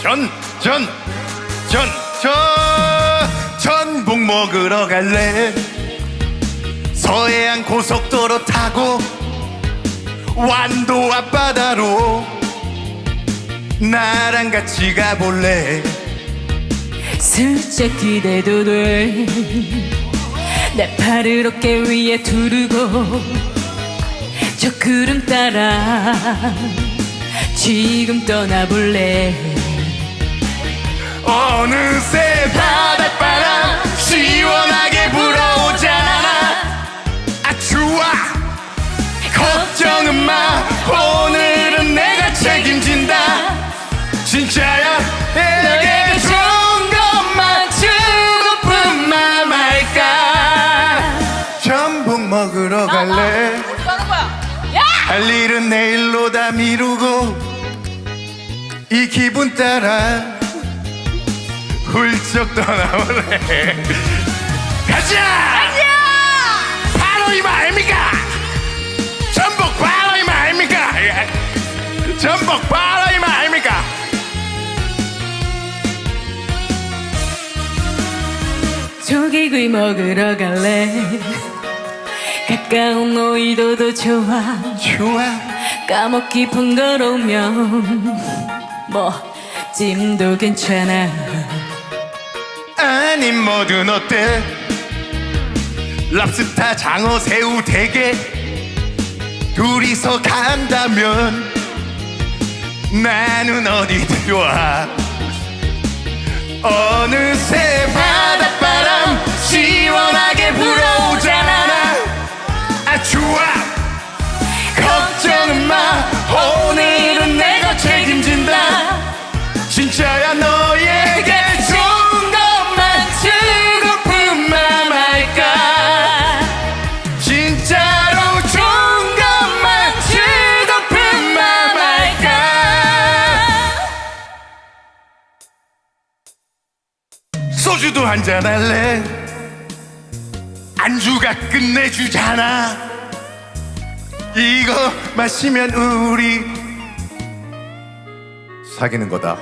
전, 전, 전, 전, 전복 먹으러 갈래. 서해안 고속도로 타고 완도 앞바다로 나랑 같이 가볼래. 슬쩍 기대도 돼. 내 팔을 어깨 위에 두르고 저 구름 따라 지금 떠나볼래. 어느새 바닷바람 시원하게 불어오잖아. 아 좋아 걱정은 마. 오늘은 내가 책임진다. 진짜야? 내게 좋은 것만 주고뿐만 말까? 전복 먹으러 갈래? 가는 거야? 야! 할 일은 내일로 다 미루고 이 기분 따라 훌쩍 떠나볼래 가자! 바로 이 말입니까? 전복 바로 이 말입니까? 예. 전복 바로 이 말입니까? 조개구이 먹으러 갈래. 가까운 오이도도 좋아. 좋아 까먹기 번거로우면 뭐 찜도 괜찮아. 아님 뭐든 어때? 랍스타 장어 새우 대게. 둘이서 간다면 나는 어디든 좋아. 어느새 바닷 소주도 한잔 할래? 안주가 끝내주잖아. 이거 마시면 우리 사귀는 거다